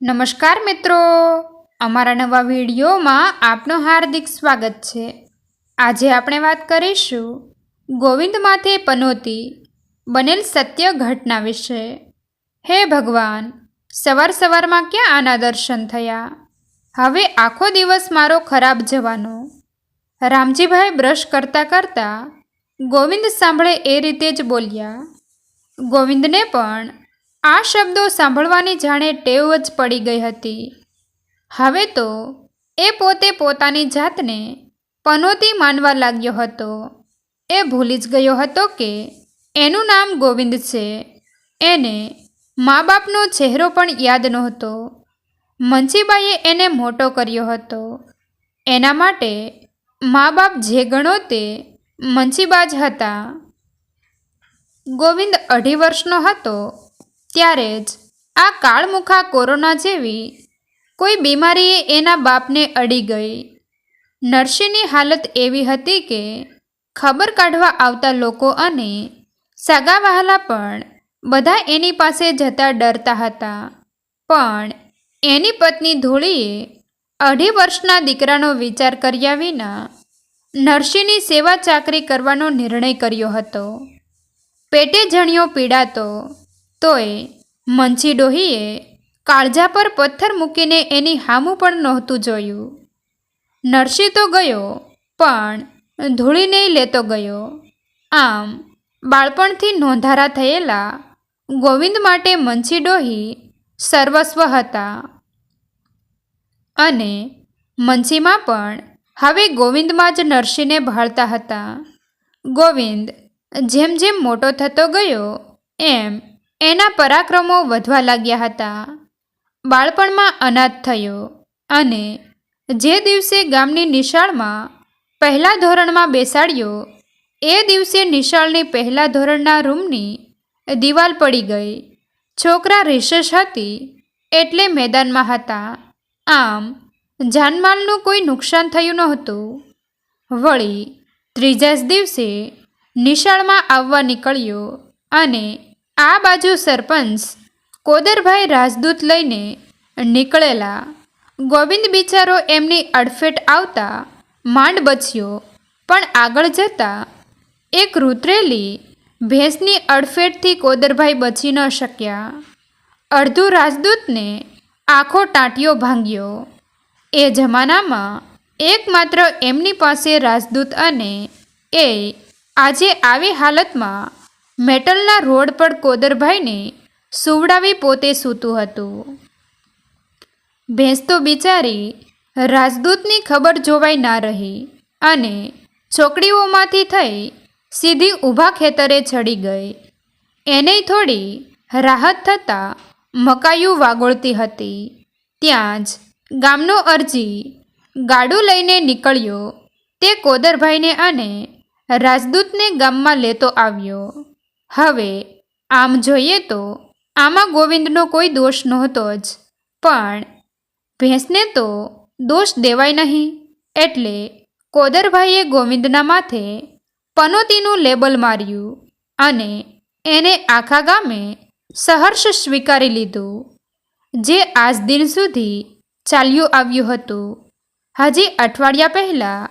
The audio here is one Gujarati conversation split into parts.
નમસ્કાર મિત્રો. અમારા નવા વિડીયોમાં આપનું હાર્દિક સ્વાગત છે. આજે આપણે વાત કરીશું ગોવિંદ માથે પનોતી બનેલ સત્ય ઘટના વિશે. હે ભગવાન, સવાર સવારમાં ક્યાં આના દર્શન થયા? હવે આખો દિવસ મારો ખરાબ જવાનો. રામજીભાઈ બ્રશ કરતાં કરતાં ગોવિંદ સાંભળે એ રીતે જ બોલ્યા. ગોવિંદને પણ આ શબ્દો સાંભળવાની જાણે ટેવ જ પડી ગઈ હતી. હવે તો એ પોતે પોતાની જાતને પનોતી માનવા લાગ્યો હતો. એ ભૂલી જ ગયો હતો કે એનું નામ ગોવિંદ છે. એને મા બાપનો ચહેરો પણ યાદ નહોતો. મંચીબાઈએ એને મોટો કર્યો હતો. એના માટે મા બાપ જે ગણો તે મંચીબા જ હતા. ગોવિંદ અઢી વર્ષનો હતો ત્યારે જ આ કાળમુખા કોરોના જેવી કોઈ બીમારીએ એના બાપને અડી ગઈ. નરસિંહની હાલત એવી હતી કે ખબર કાઢવા આવતા લોકો અને સગા વહાલા પણ બધા એની પાસે જતા ડરતા હતા. પણ એની પત્ની ધૂળીએ અઢી વર્ષના દીકરાનો વિચાર કર્યા વિના નરસિંહની સેવા ચાકરી કરવાનો નિર્ણય કર્યો હતો. પેટે જણિયો પીડાતો તોય મંચી ડોહીએ કાળજા પર પથ્થર મૂકીને એની હામું પણ નહોતું જોયું. નરસી તો ગયો, પણ ધૂળી નહીં લેતો ગયો. આમ બાળપણથી નોંધારા થયેલા ગોવિંદ માટે મંચી ડોહી સર્વસ્વ હતા. અને મંચીમાં પણ હવે ગોવિંદમાં જ નરસિંહને ભાળતા હતા. ગોવિંદ જેમ જેમ મોટો થતો ગયો, એમ એના પરાક્રમો વધવા લાગ્યા હતા. બાળપણમાં અનાથ થયો અને જે દિવસે ગામની નિશાળમાં પહેલા ધોરણમાં બેસાડ્યો, એ દિવસે નિશાળની પહેલા ધોરણના રૂમની દિવાલ પડી ગઈ. છોકરા રિસેસ હતી એટલે મેદાનમાં હતા. આમ, જાનમાલનું કોઈ નુકસાન થયું નહોતું. વળી, ત્રીજા જ દિવસે નિશાળમાં આવવા નીકળ્યો અને આ બાજુ સરપંચ કોદરભાઈ રાજદૂત લઈને નીકળેલા. ગોવિંદ બિચારો એમની અડફેટ આવતા માંડ બચ્યો, પણ આગળ જતા એક રૂતરેલી ભેંસની અડફેટથી કોદરભાઈ બચી ન શક્યા. અડધું રાજદૂતને આખો ટાંટિયો ભાંગ્યો. એ જમાનામાં એકમાત્ર એમની પાસે રાજદૂત અને એ આજે આવી હાલતમાં મેટલના રોડ પર કોદરભાઈને સુવડાવી પોતે સૂતું હતું. ભેંસ તો બિચારી રાજદૂતની ખબર જોવાઈ ના રહી અને ચોકડીઓમાંથી થઈ સીધી ઊભા ખેતરે ચડી ગઈ. એને થોડી રાહત થતાં મકાયું વાગોળતી હતી. ત્યાં જ ગામનો અરજી ગાડું લઈને નીકળ્યો. તે કોદરભાઈને અને રાજદૂતને ગામમાં લેતો આવ્યો. હવે, આમ જોઈએ તો, આમાં ગોવિંદનો કોઈ દોષ નહોતો જ. પણ, ભેંસને તો દોષ દેવાય નહીં, એટલે કોદરભાઈએ ગોવિંદના માથે પનોતીનું લેબલ માર્યું અને એને આખા ગામે સહર્ષ સ્વીકારી લીધું, જે આજ દિન સુધી ચાલ્યું આવ્યું હતું. હજી અઠવાડિયા પહેલાં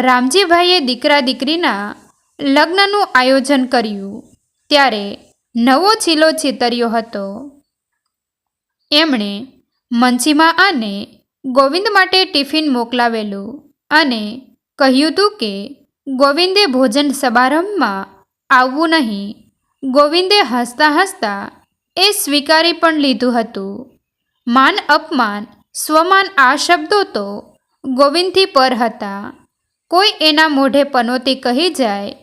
રામજીભાઈએ દીકરા દીકરીના લગ્નનું આયોજન કર્યું. ત્યારે નવો છીલો છેતર્યો હતો. એમણે મંચીમા આને ગોવિંદ માટે ટિફિન મોકલાવેલું અને કહ્યું હતું કે ગોવિંદે ભોજન સમારંભમાં આવવું નહીં. ગોવિંદે હસતા હસતા એ સ્વીકારી પણ લીધું હતું. માન અપમાન સ્વમાન આ શબ્દો તો ગોવિંદથી પર હતા. કોઈ એના મોઢે પનોતી કહી જાય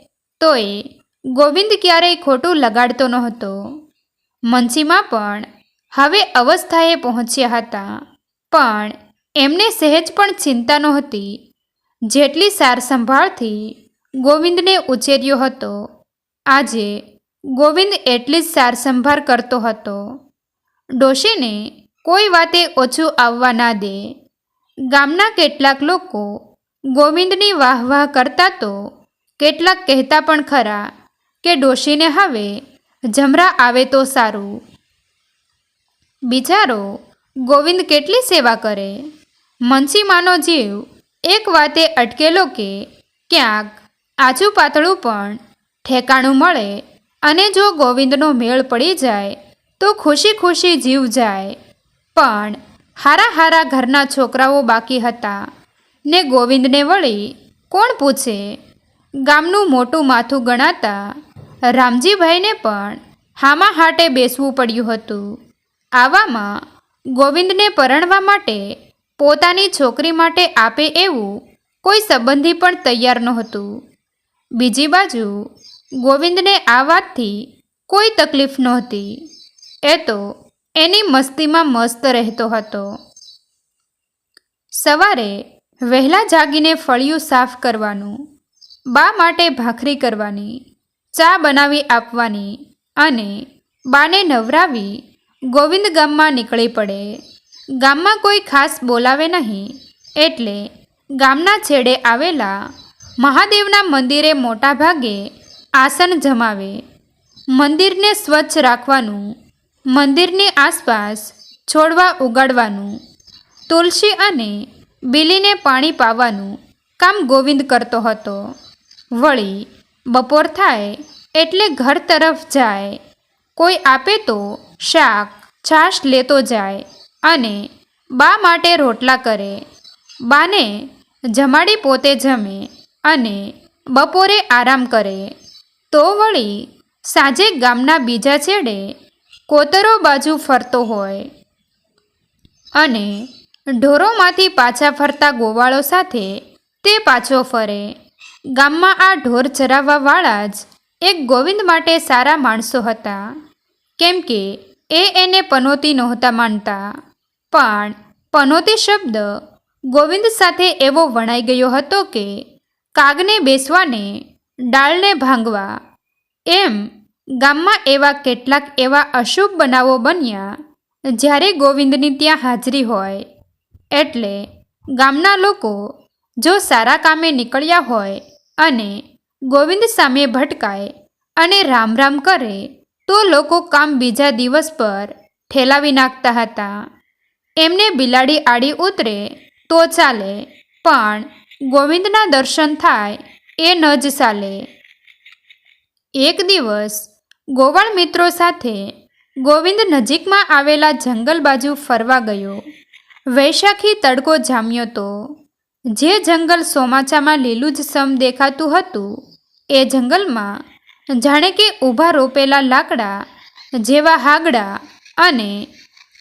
તોય ગોવિંદ ક્યારેય ખોટું લગાડતો નહોતો. મંચીમાં પણ હવે અવસ્થાએ પહોંચ્યા હતા. પણ એમને સહેજ પણ ચિંતા નહોતી. જેટલી સારસંભાળથી ગોવિંદને ઉછેર્યો હતો, આજે ગોવિંદ એટલી જ સારસંભાળ કરતો હતો. ડોશીને કોઈ વાતે ઓછું આવવા ના દે. ગામના કેટલાક લોકો ગોવિંદની વાહ વાહ કરતા તો કેટલાક કહેતા પણ ખરા. કે ડોશીને હવે જમરા આવે તો સારું. બિચારો ગોવિંદ કેટલી સેવા કરે? મનસીમાનો જીવ એક વાતે અટકેલો કે ક્યાંક આછું પાતળું પણ ઠેકાણું મળે અને જો ગોવિંદનો મેળ પડી જાય તો ખુશી ખુશી જીવ જાય. પણ હારા હારા ઘરના છોકરાઓ બાકી હતા ને ગોવિંદને વળી કોણ પૂછે? ગામનું મોટું માથું ગણાતા રામજીભાઈને પણ હામા હાટે બેસવું પડ્યું હતું. આવામાં ગોવિંદને પરણવા માટે પોતાની છોકરી માટે આપે એવું કોઈ સંબંધી પણ તૈયાર નહોતું. બીજી બાજુ ગોવિંદને આ વાતથી કોઈ તકલીફ નહોતી. એ તો એની મસ્તીમાં મસ્ત રહેતો હતો. સવારે વહેલા જાગીને ફળિયું સાફ કરવાનું, બા માટે ભાખરી કરવાની ચા બનાવી આપવાની અને બાને નવરાવી ગોવિંદ ગામમાં નીકળી પડે. ગામમાં કોઈ ખાસ બોલાવે નહીં. એટલે ગામના છેડે આવેલા મહાદેવના મંદિરે મોટા ભાગે આસન જમાવે. મંદિરને સ્વચ્છ રાખવાનું, મંદિરની આસપાસ છોડવા ઉગાડવાનું, તુલસી અને બીલીને પાણી પાવાનું કામ ગોવિંદ કરતો હતો. વળી બપોર થાય એટલે ઘર તરફ જાય. કોઈ આપે તો શાક, છાશ લેતો જાય અને બા માટે રોટલા કરે. બાને જમાડી પોતે જમે અને બપોરે આરામ કરે. તો વળી સાંજે ગામના બીજા છેડે કોતરો બાજુ ફરતો હોય અને ઢોરોમાંથી પાછા ફરતા ગોવાળો સાથે તે પાછો ફરે. ગામમાં આ ઢોર ચરાવવાવાળા જ એક ગોવિંદ માટે સારા માણસો હતા. કેમ કે એ એને પનોતી નહોતા માનતા. પણ પનોતી શબ્દ ગોવિંદ સાથે એવો વણાઈ ગયો હતો કે કાગને બેસવાને ડાળને ભાંગવા. એમ ગામમાં એવા કેટલાક એવા અશુભ બનાવો બન્યા જ્યારે ગોવિંદની ત્યાં હાજરી હોય. એટલે ગામના લોકો જો સારા કામે નીકળ્યા હોય અને ગોવિંદ સામે ભટકાય અને રામ રામ કરે, તો લોકો કામ બીજા દિવસ પર ઠેલાવી નાખતા હતા. એમને બિલાડી આડી ઉતરે તો ચાલે, પણ ગોવિંદના દર્શન થાય એ ન જ ચાલે. એક દિવસ ગોવાળ મિત્રો સાથે ગોવિંદ નજીકમાં આવેલા જંગલ બાજુ ફરવા ગયો. વૈશાખી તડકો જામ્યો તો જે જંગલ ચોમાચામાં લીલું જ સમ દેખાતું હતું, એ જંગલમાં જાણે કે ઊભા રોપેલા લાકડા જેવા હાગડા અને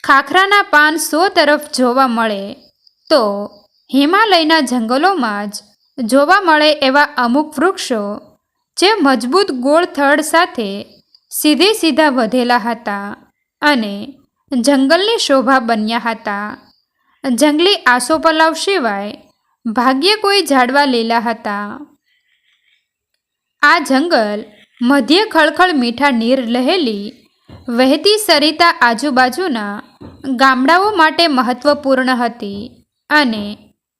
ખાખરાના પાન સો તરફ જોવા મળે, તો હિમાલયના જંગલોમાં જ જોવા મળે એવા અમુક વૃક્ષો જે મજબૂત ગોળ થડ સાથે સીધે સીધા વધેલા હતા અને જંગલની શોભા બન્યા હતા. જંગલી આસોપલાવ સિવાય ભાગ્યે કોઈ ઝાડવા લીલા હતા. આ જંગલ મધ્ય ખળખળ મીઠા નીર લહેલી, વહેતી સરિતા આજુબાજુના ગામડાઓ માટે મહત્વપૂર્ણ હતી અને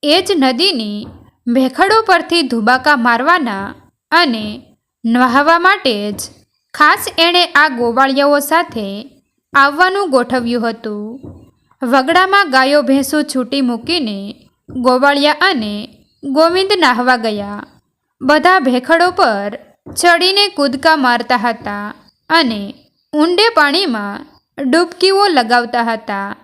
એ જ નદીની ભેખડો પરથી ધુબાકા મારવાના અને નહાવા માટે જ ખાસ એણે આ ગોવાળિયાઓ સાથે આવવાનું ગોઠવ્યું હતું. વગડામાં ગાયો ભેંસો છૂટી મૂકીને ગોવાળિયા અને ગોવિંદ નાહવા ગયા. બધા ભેખડો પર ચડીને કૂદકા મારતા હતા અને ઊંડે પાણીમાં ડૂબકીઓ લગાવતા હતા.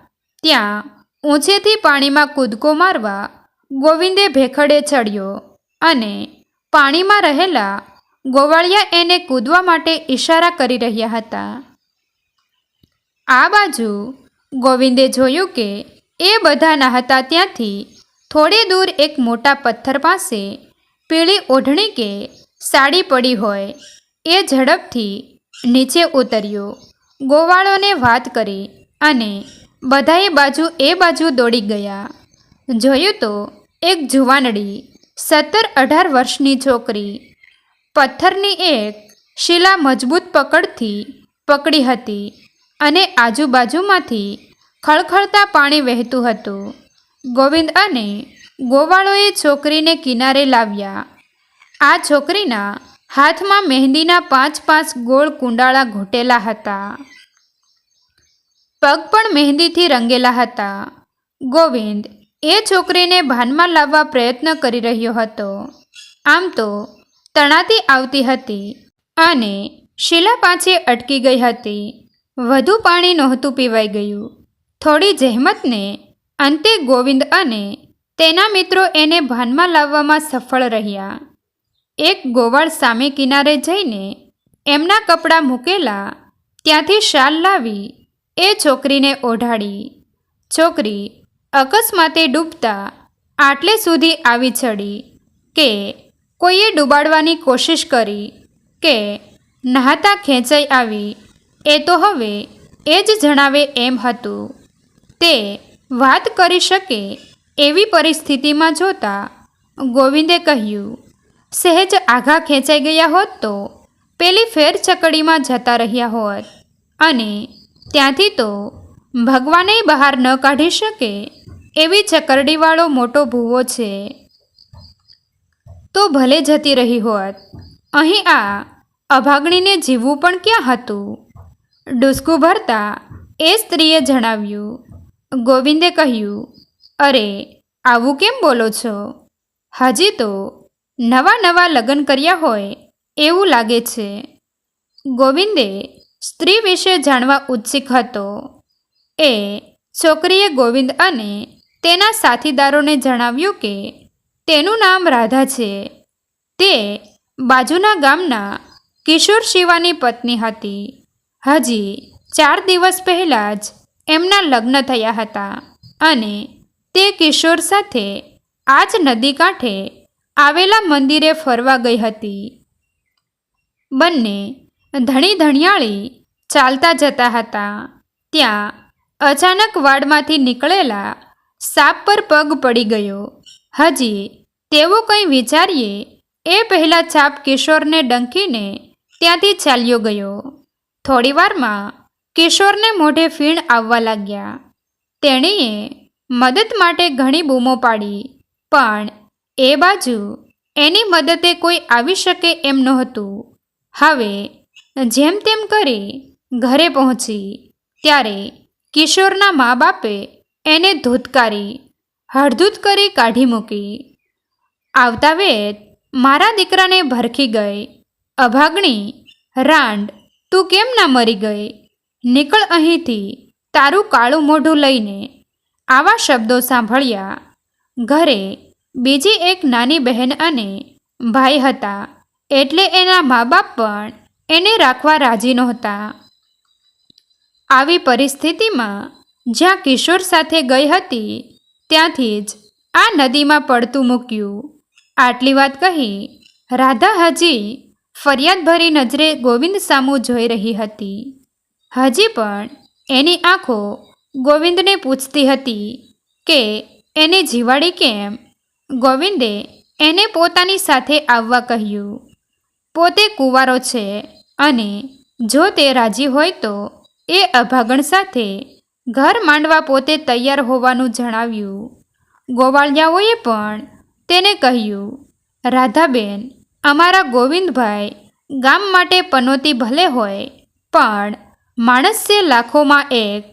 ત્યાં ઊંચેથી પાણીમાં કૂદકો મારવા ગોવિંદે ભેખડે ચડ્યો અને પાણીમાં રહેલા ગોવાળિયા એને કૂદવા માટે ઈશારા કરી રહ્યા હતા. આ બાજુ ગોવિંદે જોયું કે એ બધા નહાતા ત્યાંથી થોડી દૂર એક મોટા પથ્થર પાસે પીળી ઓઢણી કે સાડી પડી હોય. એ ઝડપથી નીચે ઉતર્યો. ગોવાળોને વાત કરી અને બધાએ બાજુ એ બાજુ દોડી ગયા. જોયું તો એક જુવાનડી સત્તર અઢાર વર્ષની છોકરી પથ્થરની એક શિલા મજબૂત પકડથી પકડી હતી અને આજુબાજુમાંથી ખળખળતા પાણી વહેતું હતું. ગોવિંદ અને ગોવાળોએ છોકરીને કિનારે લાવ્યા. આ છોકરીના હાથમાં મહેંદીના પાંચ પાંચ ગોળ કુંડાળા ઘૂંટેલા હતા. પગ પણ મહેંદીથી રંગેલા હતા. ગોવિંદ એ છોકરીને ભાનમાં લાવવા પ્રયત્ન કરી રહ્યો હતો. આમ તો તણાતી આવતી હતી અને શીલા પાછી અટકી ગઈ હતી. વધુ પાણી નહોતું પીવાઈ ગયું. થોડી જહેમતને અંતે ગોવિંદ અને તેના મિત્રો એને ભાનમાં લાવવામાં સફળ રહ્યા. એક ગોવાળ સામે કિનારે જઈને એમના કપડાં મૂકેલા ત્યાંથી શાલ લાવી એ છોકરીને ઓઢાડી. છોકરી અકસ્માતે ડૂબતા આટલે સુધી આવી ચડી કે કોઈએ ડૂબાડવાની કોશિશ કરી કે નહાતા ખેંચાઈ આવી. એ તો હવે એ જ જણાવે એમ હતું. તે વાત કરી શકે એવી પરિસ્થિતિમાં જોતા ગોવિંદે કહ્યું, સહેજ આઘા ખેંચાઈ ગયા હોત તો પેલી ફેર ચકડીમાં જતા રહ્યા હોત અને ત્યાંથી તો ભગવાને બહાર ન કાઢી શકે એવી ચકરડીવાળો મોટો ભૂવો છે. તો ભલે જતી રહી હોત. અહીં આ અભાગણીને જીવવું પણ ક્યાં હતું? ડૂસકું ભરતા એ સ્ત્રીએ જણાવ્યું ગોવિંદે કહ્યું, અરે, આવું કેમ બોલો છો? હજી તો નવા નવા લગ્ન કર્યા હોય એવું લાગે છે. ગોવિંદે સ્ત્રી વિશે જાણવા ઉત્સુક હતો. એ છોકરીએ ગોવિંદ અને તેના સાથીદારોને જણાવ્યું કે તેનું નામ રાધા છે. તે બાજુના ગામના કિશોર શિવાની પત્ની હતી. હજી ચાર દિવસ પહેલાં જ એમના લગ્ન થયા હતા અને તે કિશોર સાથે આ જ નદી કાંઠે આવેલા મંદિરે ફરવા ગઈ હતી. બંને ધણી ધણિયાળી ચાલતા જતા હતા. ત્યાં અચાનક વાડમાંથી નીકળેલા સાપ પર પગ પડી ગયો. હજી તેવો કંઈ વિચારીએ એ પહેલાં છાપ કિશોરને ડંખીને ત્યાંથી ચાલ્યો ગયો. થોડીવારમાં કિશોરને મોઢે ફીણ આવવા લાગ્યા. તેણીએ મદદ માટે ઘણી બૂમો પાડી, પણ એ બાજુ એની મદદે કોઈ આવી શકે એમ નહોતું. હવે જેમ તેમ કરી ઘરે પહોંચી, ત્યારે કિશોરના મા બાપે એને ધૂતકારી હળધૂત કરી કાઢી મૂકી. આવતા વેત મારા દીકરાને ભરખી ગઈ. અભાગણી, રાંડ, તું કેમ ના મરી ગઈ? નીકળ અહીંથી, તારું કાળું મોઢું લઈને આવા શબ્દો સાંભળ્યા. ઘરે બીજી એક નાની બહેન અને ભાઈ હતા. એટલે એના મા બાપ પણ એને રાખવા રાજી નહોતા. આવી પરિસ્થિતિમાં જ્યાં કિશોર સાથે ગઈ હતી, ત્યાંથી જ આ નદીમાં પડતું મૂક્યું. આટલી વાત કહી, રાધા હજી ફરિયાદભરી નજરે ગોવિંદ સામુ જોઈ રહી હતી. હજી પણ એની આંખો ગોવિંદને પૂછતી હતી કે એને જીવાડી કેમ? ગોવિંદે એને પોતાની સાથે આવવા કહ્યું, પોતે કુંવારો છે અને જો તે રાજી હોય તો એ અભાગણ સાથે ઘર માંડવા પોતે તૈયાર હોવાનું જણાવ્યું. ગોવાળિયાઓએ પણ તેને કહ્યું, રાધાબેન, અમારા ગોવિંદભાઈ ગામ માટે પનોતી ભલે હોય, પણ માણસ લાખોમાં એક.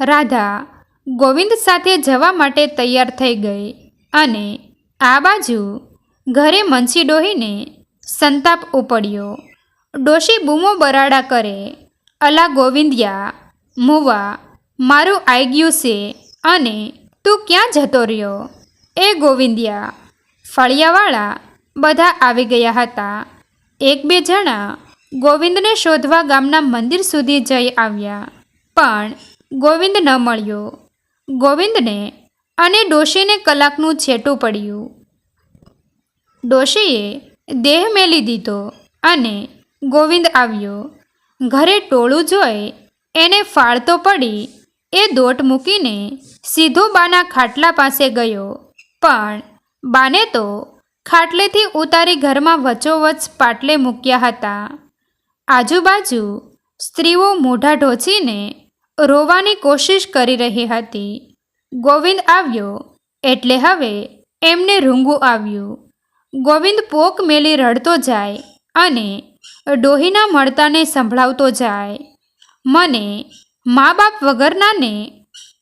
રાધા ગોવિંદ સાથે જવા માટે તૈયાર થઈ ગઈ અને આ બાજુ ઘરે મંછી ડોહીને સંતાપ ઉપડ્યો. ડોશી બૂમો બરાડા કરે, અલા ગોવિંદિયા, મુવા, મારું આઈ ગયું છે અને તું ક્યાં જતો રહ્યો? એ ગોવિંદિયા, ફળિયાવાળા બધા આવી ગયા હતા. એક બે જણા ગોવિંદને શોધવા ગામના મંદિર સુધી જઈ આવ્યા. પણ ગોવિંદ ન મળ્યો. ગોવિંદને અને ડોશીને કલાકનું છેટું પડ્યું. ડોશીએ દેહ મેલી દીધો અને ગોવિંદ આવ્યો. ઘરે ટોળું જોઈ એને ફાળતો પડી એ દોટ મૂકીને સીધો બાના ખાટલા પાસે ગયો. પણ બાને તો ખાટલેથી ઉતારી ઘરમાં વચોવચ પાટલે મૂક્યા હતા. આજુબાજુ સ્ત્રીઓ મોઢા ઢોચીને રોવાની કોશિશ કરી રહી હતી. ગોવિંદ આવ્યો એટલે હવે એમને રૂંગું આવ્યું. ગોવિંદ પોક મેલી રડતો જાય અને ડોહીના મળતાને સંભળાવતો જાય. મને મા બાપ વગરનાને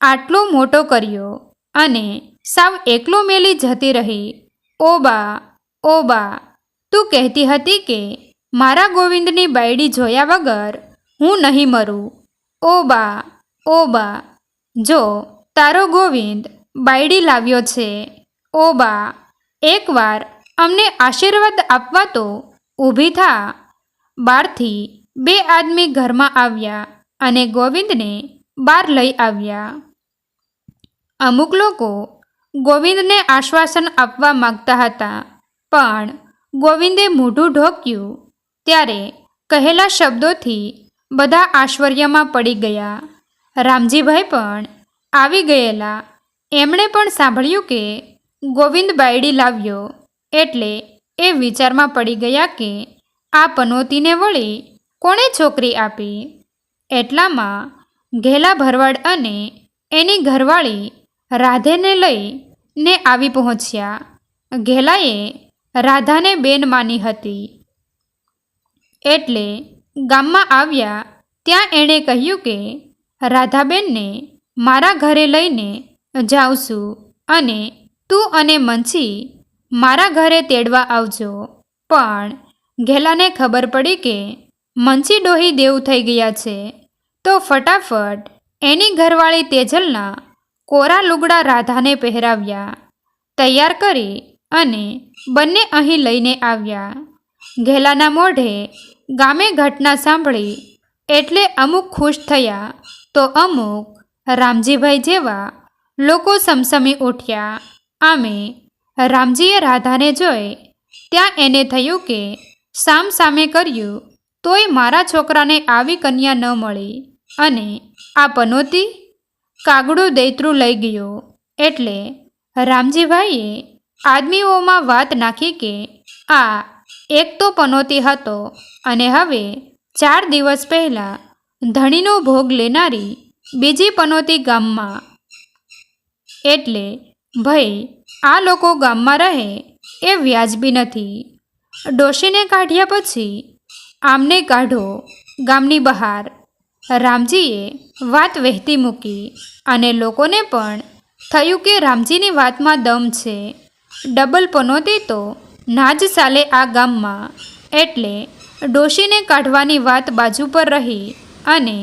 આટલો મોટો કર્યો અને સાવ એકલો મેલી જતી રહી. ઓ બા ઓ બા તું કહેતી હતી કે મારા ગોવિંદની બાયડી જોયા વગર હું નહીં મરું. ઓ બા ઓ બા, જો તારો ગોવિંદ બાયડી લાવ્યો છે. ઓ બા, એકવાર અમને આશીર્વાદ આપવા તો ઊભી થા. બહારથી બે આદમી ઘરમાં આવ્યા અને ગોવિંદને બહાર લઈ આવ્યા. અમુક લોકો ગોવિંદને આશ્વાસન આપવા માગતા હતા, પણ ગોવિંદે મોઢું ઢોક્યું ત્યારે કહેલા શબ્દોથી બધા આશ્ચર્યમાં પડી ગયા. રામજીભાઈ પણ આવી ગયેલા. એમણે પણ સાંભળ્યું કે ગોવિંદ બાયડી લાવ્યો એટલે એ વિચારમાં પડી ગયા કે આ પનોતીને વળી કોણે છોકરી આપી? એટલામાં ઘેલા ભરવાડ અને એની ઘરવાળી રાધેને લઈ ને આવી પહોંચ્યા. ઘેલાએ રાધાને બેન માની હતી. એટલે ગામમાં આવ્યા ત્યાં એણે કહ્યું કે, રાધાબેનને મારા ઘરે લઈને જાઉં અને તું અને મંછી મારા ઘરે તેડવા આવજો. પણ ઘેલાને ખબર પડી કે મંછી ડોહી દેવ થઈ ગયા છે, તો ફટાફટ એની ઘરવાળી તેજલના કોરા લુગડા રાધાને પહેરાવ્યા, તૈયાર કરી અને બંને અહીં લઈને આવ્યા. ઘેલાના મોઢે ગામે ઘટના સાંભળી એટલે અમુક ખુશ થયા તો અમુક રામજીભાઈ જેવા લોકો સમસમી ઉઠ્યા. આમે રામજીએ રાધાને જોઈ ત્યાં એને થયું કે સામ સામે કર્યું તોય મારા છોકરાને આવી કન્યા ન મળી અને આ પનોતી કાગડું દૈત્રું લઈ ગયો. એટલે રામજીભાઈએ આદમીઓમાં વાત નાખી કે આ એક તો પનોતી હતો અને હવે ચાર દિવસ પહેલાં ધણીનો ભોગ લેનારી બીજી પનોતી ગામમાં. એટલે ભાઈ, આ લોકો ગામમાં રહે એ વ્યાજબી નથી. ડોશીને કાઢ્યા પછી આમને કાઢો ગામની બહાર. રામજીએ વાત વહેતી મૂકી અને લોકોને પણ થયું કે રામજીની વાતમાં દમ છે. ડબલ પનોતી તો ના જ સાલે આ ગામમાં એટલે ડોશીને કાઢવાની વાત બાજુ પર રહી અને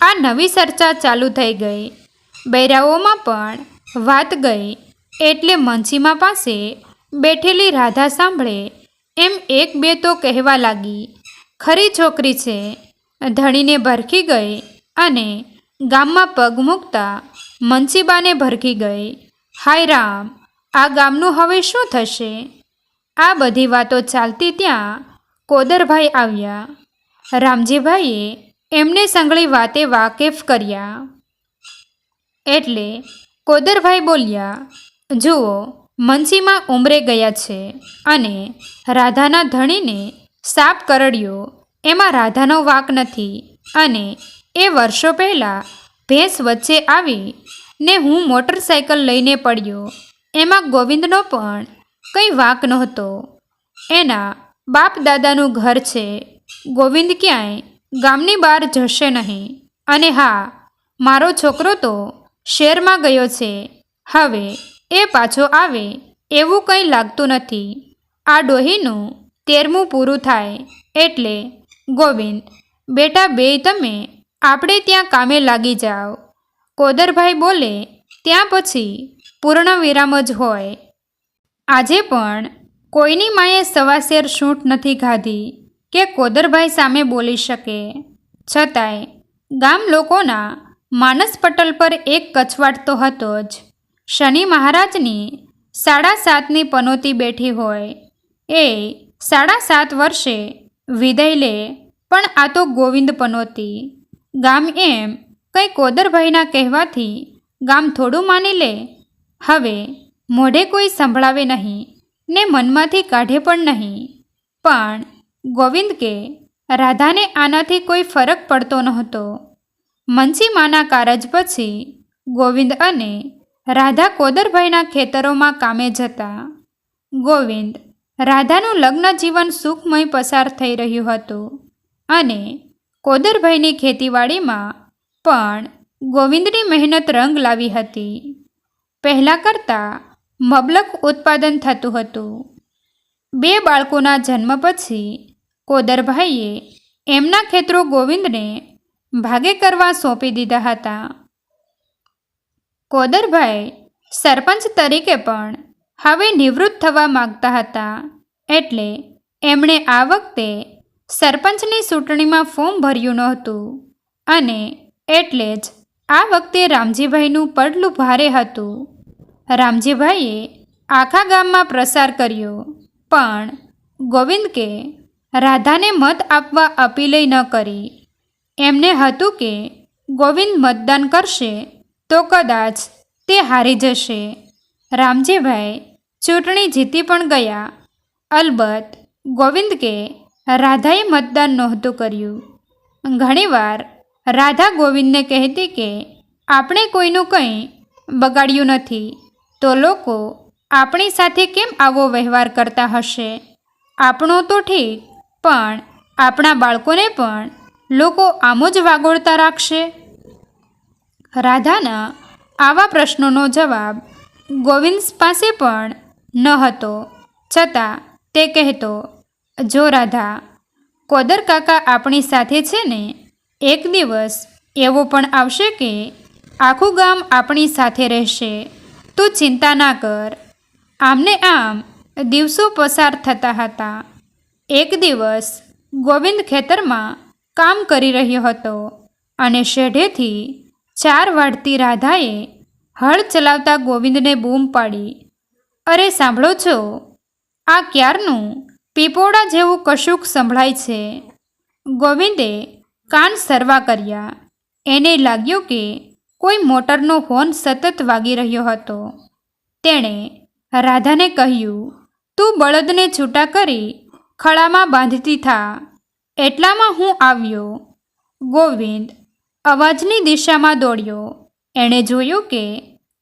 આ નવી ચર્ચા ચાલુ થઈ ગઈ. બૈરાઓમાં પણ વાત ગઈ એટલે મંસીમા પાસે બેઠેલી રાધા સાંભળે એમ એક બે તો કહેવા લાગી, ખરી છોકરી છે. ધણીને ભરખી ગઈ અને ગામમાં પગ મૂકતા મનસીબાને ભરખી ગઈ, હાય રામ, આ ગામનું હવે શું થશે? આ બધી વાતો ચાલતી ત્યાં કોદરભાઈ આવ્યા. રામજીભાઈએ એમને સંગળી વાતે વાકેફ કર્યા. એટલે કોદરભાઈ બોલ્યા, જુઓ મંચીમાં ઉમરે ગયા છે અને રાધાના ધણીને સાપ કરડ્યો. એમાં રાધાનો વાક નથી અને એ વર્ષો પહેલાં ભેંસ વચ્ચે આવી ને હું મોટરસાયકલ લઈને પડ્યો. એમાં ગોવિંદનો પણ કંઈ વાંક નહોતો. એના બાપ દાદાનું ઘર છે. ગોવિંદ ક્યાંય ગામની બહાર જશે નહીં. અને હા, મારો છોકરો તો શહેરમાં ગયો છે. હવે એ પાછો આવે એવું કંઈ લાગતું નથી. આ ડોહીનું તેરમું પૂરું થાય એટલે ગોવિંદ, બેટા, બે તમે આપણે ત્યાં કામે લાગી જાઓ. કોદરભાઈ બોલે, ત્યાં પછી પૂર્ણ વિરામ જ હોય. આજે પણ કોઈની માએ સવાશેર સૂંઠ નથી ખાધી કે કોદરભાઈ સામે બોલી શકે. છતાંય ગામ લોકોના માનસ પટલ પર એક કચવાટ તો હતો જ. શનિ મહારાજની સાડા સાતની પનોતી બેઠી હોય. એ સાડા સાત વર્ષે વિદાય લે, પણ આ તો ગોવિંદ પનોતી. ગામ એમ કંઈ કોદરભાઈના કહેવાથી ગામ થોડું માની લે. હવે મોઢે કોઈ સંભળાવે નહીં ને મનમાંથી કાઢે પણ નહીં. પણ ગોવિંદ કે રાધાને આનાથી કોઈ ફરક પડતો નહોતો. મંચીમાના કારજ પછી ગોવિંદ અને રાધા કોદરભાઈના ખેતરોમાં કામે જતા. ગોવિંદ રાધાનું લગ્ન જીવન સુખમય પસાર થઈ રહ્યું હતું અને કોદરભાઈની ખેતીવાડીમાં પણ ગોવિંદની મહેનત રંગ લાવી હતી. પહેલાં કરતાં મબલક ઉત્પાદન થતું હતું. બે બાળકોના જન્મ પછી કોદરભાઈએ એમના ખેતરો ગોવિંદને ભાગે કરવા સોંપી દીધા હતા. કોદરભાઈ સરપંચ તરીકે પણ હવે નિવૃત્ત થવા માગતા હતા એટલે એમણે આ વખતે સરપંચની ચૂંટણીમાં ફોર્મ ભર્યું નહોતું અને એટલે જ આ વખતે રામજીભાઈનું પડલું ભારે હતું. રામજીભાઈએ આખા ગામમાં પ્રસાર કર્યો. પણ ગોવિંદ કે રાધાને મત આપવા અપીલે ન કરી. એમને હતું કે ગોવિંદ મતદાન કરશે તો કદાચ તે હારી જશે. રામજીભાઈ ચૂંટણી જીતી પણ ગયા. અલબત્ત ગોવિંદ કે રાધાએ મતદાન નહોતું કર્યું. ઘણીવાર રાધા ગોવિંદને કહેતી કે આપણે કોઈનું કંઈ બગાડ્યું નથી. તો લોકો આપણી સાથે કેમ આવો વ્યવહાર કરતા હશે? આપણો તો ઠીક, પણ આપણા બાળકોને પણ લોકો આમ જ વાગોળતા રાખશે? રાધાના આવા પ્રશ્નોનો જવાબ ગોવિંદ પાસે પણ ન હતો. છતાં તે કહેતો, જો રાધા, કોદર કાકા આપણી સાથે છે ને, એક દિવસ એવો પણ આવશે કે આખું ગામ આપણી સાથે રહેશે. તું ચિંતા ના કર. આમને આમ દિવસો પસાર થતા હતા. એક દિવસ ગોવિંદ ખેતરમાં કામ કરી રહ્યો હતો અને શેઢેથી ચાર વાઢતી રાધાએ હળ ચલાવતા ગોવિંદને બૂમ પાડી. અરે, સાંભળો છો, આ ક્યારનું પીપોડા જેવું કશુંક સંભળાય છે. ગોવિંદે કાન સરવા કર્યા. એને લાગ્યું કે કોઈ મોટરનો હોર્ન સતત વાગી રહ્યો હતો. તેણે રાધાને કહ્યું, તું બળદને છૂટા કરી ખળામાં બાંધતી થા. એટલામાં હું આવ્યો. ગોવિંદ અવાજની દિશામાં દોડ્યો. એણે જોયું કે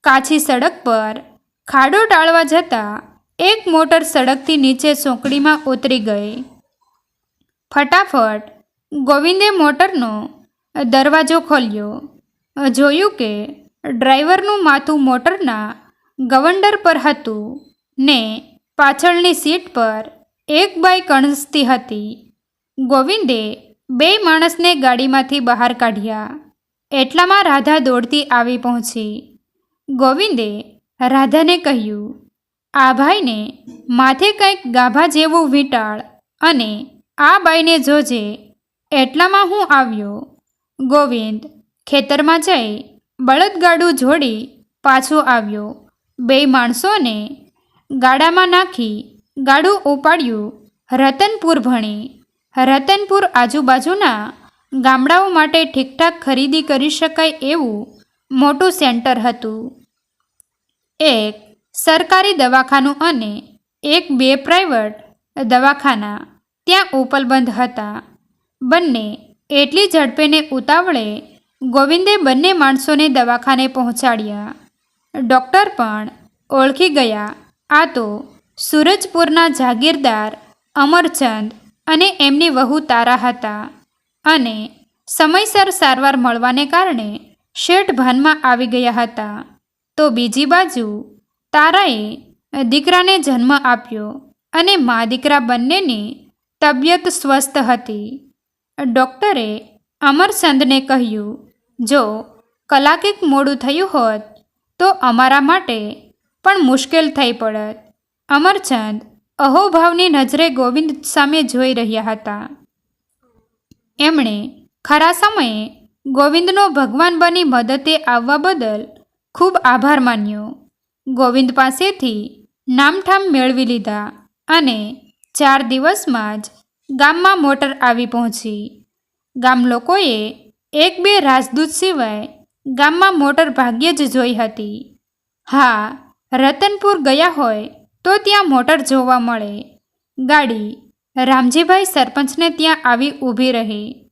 કાચી સડક પર ખાડો ટાળવા જતાં એક મોટર સડકથી નીચે સોંકડીમાં ઉતરી ગઈ. ફટાફટ ગોવિંદે મોટરનો દરવાજો ખોલ્યો. જોયું કે ડ્રાઈવરનું માથું મોટરના ગવંડર પર હતું ને પાછળની સીટ પર એક બાઈ કણસતી હતી. ગોવિંદે બે માણસને ગાડીમાંથી બહાર કાઢ્યા. એટલામાં રાધા દોડતી આવી પહોંચી. ગોવિંદે રાધાને કહ્યું, આ ભાઈને માથે કંઈક ગાભા જેવું વીંટાળ અને આ બાઈને જોજે, એટલામાં હું આવ્યો. ગોવિંદ ખેતરમાં જઈ બળદગાડું જોડી પાછો આવ્યો. બે માણસોને ગાડામાં નાખી ગાડું ઉપાડ્યું રતનપુર ભણી. રતનપુર આજુબાજુના ગામડાઓ માટે ઠીકઠાક ખરીદી કરી શકાય એવું મોટું સેન્ટર હતું. એક સરકારી દવાખાનું અને એક બે પ્રાઇવેટ દવાખાના ત્યાં ઉપલબંધ હતા. બંને એટલી ઝડપેને ઉતાવળે ગોવિંદે બંને માણસોને દવાખાને પહોંચાડ્યા. ડૉક્ટર પણ ઓળખી ગયા. આ તો સૂરજપુરના જાગીરદાર અમરચંદ અને એમની વહુ તારા હતા અને સમયસર સારવાર મળવાને કારણે શેઠ ભાનમાં આવી ગયા હતા. તો બીજી બાજુ તારાએ દીકરાને જન્મ આપ્યો અને મા દીકરા બંનેની તબિયત સ્વસ્થ હતી. ડૉક્ટરે અમરચંદને કહ્યું જો કલાકેક મોડું થયું હોત, તો અમારા માટે પણ મુશ્કેલ થઈ પડત. અમરચંદ અહોભાવની નજરે ગોવિંદ સામે જોઈ રહ્યા હતા. એમણે ખરા સમયે ગોવિંદનો ભગવાન બની મદદે આવવા બદલ ખૂબ આભાર માન્યો. ગોવિંદ પાસેથી નામઠામ મેળવી લીધા અને ચાર દિવસમાં જ ગામમાં મોટર આવી પહોંચી. ગામ લોકોએ એક બે રાજદૂત સિવાય ગામમાં મોટર ભાગ્યે જ જોઈ હતી. હા, રતનપુર ગયા હોય તો ત્યાં મોટર જોવા મળે. ગાડી, રામજીભાઈ સરપંચને ત્યાં આવી ઊભી રહી.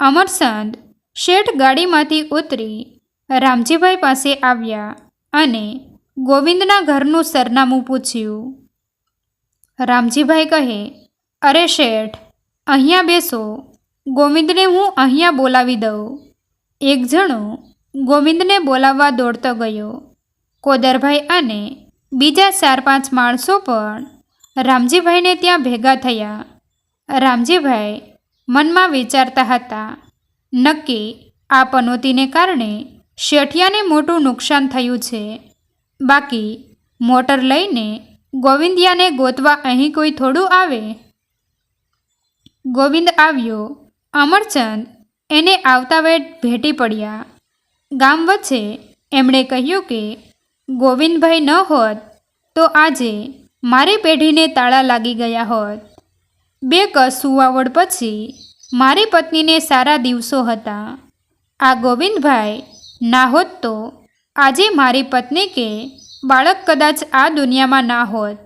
અમરસંદ શેઠ ગાડીમાંથી ઉતરી રામજીભાઈ પાસે આવ્યા અને ગોવિંદના ઘરનું સરનામું પૂછ્યું. રામજીભાઈ કહે, અરે શેઠ, અહીંયા બેસો. ગોવિંદને હું અહીંયા બોલાવી દઉં. એક જણો ગોવિંદને બોલાવવા દોડતો ગયો. કોદરભાઈ અને બીજા ચાર પાંચ માણસો પણ રામજીભાઈને ત્યાં ભેગા થયા. રામજીભાઈ મનમાં વિચારતા હતા, નક્કી આ પનોતીને કારણે શેઠિયાને મોટું નુકસાન થયું છે. બાકી મોટર લઈને ગોવિંદિયાને ગોતવા અહીં કોઈ થોડું આવે? ગોવિંદ આવ્યો અમરચંદ એને આવતા વેટ ભેટી પડ્યા. ગામ વચ્ચે એમણે કહ્યું કે, ગોવિંદભાઈ ન હોત તો આજે મારી પેઢીને તાળા લાગી ગયા હોત. બે કસુવાવડ પછી મારી પત્નીને સારા દિવસો હતા. આ ગોવિંદભાઈ ના હોત તો આજે મારી પત્ની કે બાળક કદાચ આ દુનિયામાં ના હોત.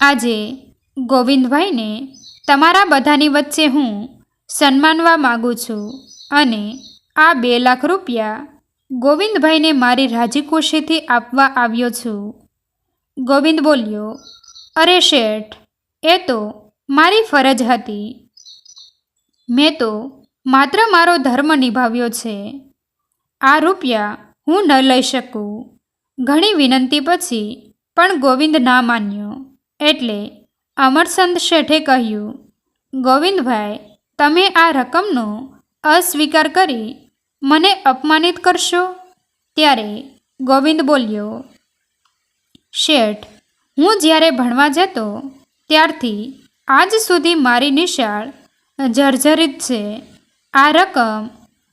આજે ગોવિંદભાઈને તમારા બધાની વચ્ચે હું સન્માનવા માગું છું અને આ બે લાખ રૂપિયા ગોવિંદભાઈને મારી રાજી ખુશીથી આપવા આવ્યો છું. ગોવિંદ બોલ્યો, અરે શેઠ, એ તો મારી ફરજ હતી. મેં તો માત્ર મારો ધર્મ નિભાવ્યો છે. આ રૂપિયા હું ન લઈ શકું. ઘણી વિનંતી પછી પણ ગોવિંદ ના માન્યો. એટલે અમરચંદ શેઠે કહ્યું, ગોવિંદભાઈ, તમે આ રકમનો અસ્વીકાર કરી મને અપમાનિત કરશો? ત્યારે ગોવિંદ બોલ્યો, શેઠ, હું જ્યારે ભણવા જતો ત્યારથી આજ સુધી મારી નિશાળ જર્જરિત છે. આ રકમ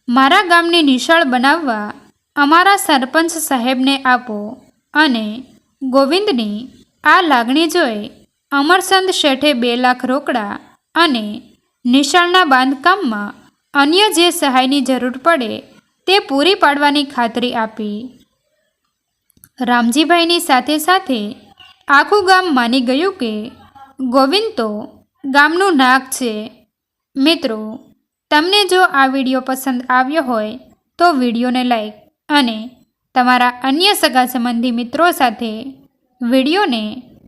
મારા ગામની નિશાળ બનાવવા અમારા સરપંચ સાહેબને આપો અને ગોવિંદની આ લાગણી જોઈ અમરચંદ શેઠે બે લાખ રોકડા અને નિશાળના બાંધકામમાં અન્ય જે સહાયની જરૂર પડે તે પૂરી પાડવાની ખાતરી આપી. રામજીભાઈની સાથે સાથે આખું ગામ માની ગયું કે ગોવિંદ તો ગામનું નાક છે. મિત્રો, તમને જો આ વીડિયો પસંદ આવ્યો હોય તો વિડીયોને લાઈક અને તમારા અન્ય સગા સંબંધી મિત્રો સાથે વિડીયોને